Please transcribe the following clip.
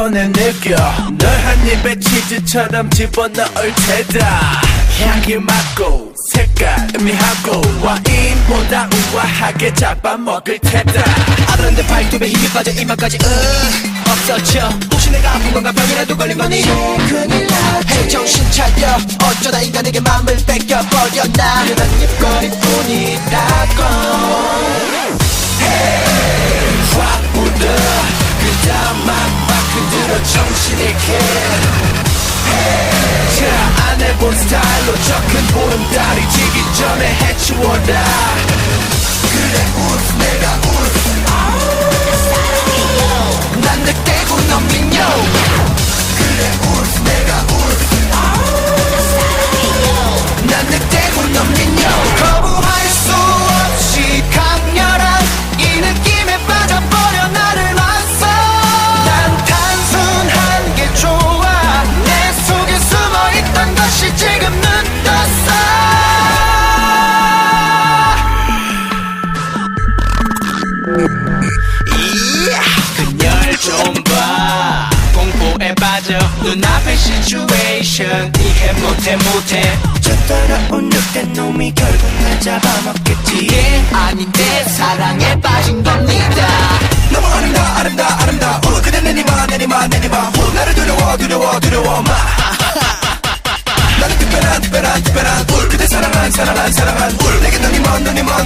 이번에 느껴. 널한 입에 치즈처럼 집어넣을 테다. 향기 맡고 색깔 의미하고 와인보다 우아하게 잡아먹을 테다. 아들한테 발톱에 힘이 빠져 이마까지 으 없어져. 혹시 내가 아픈 건가 병이라도 걸린 거니? 큰일 나지. 정신 차려. 어쩌다 인간에게 마음을 뺏겨버렸나 그난 입거리뿐이라고. 확묻 적은 보름달이 지기 전에 해치워라 그녀를 좀 봐. 공포에 빠져. 눈앞의 시츄에이션 이해 못해 못해. 저 따라온 늑대 놈이 결국 날 잡아먹겠지. 이게 아닌데 사랑에 빠진 겁니다. 너무 아름다 아름다 아름다워 그대 내니마 내니마 내니마. 후 나를 두려워 두려워 두려워 마. 나는 특별한 특별한 특별한 울. 그대 사랑한 사랑한 사랑한 울. 내게 눈이 먼 눈이 먼울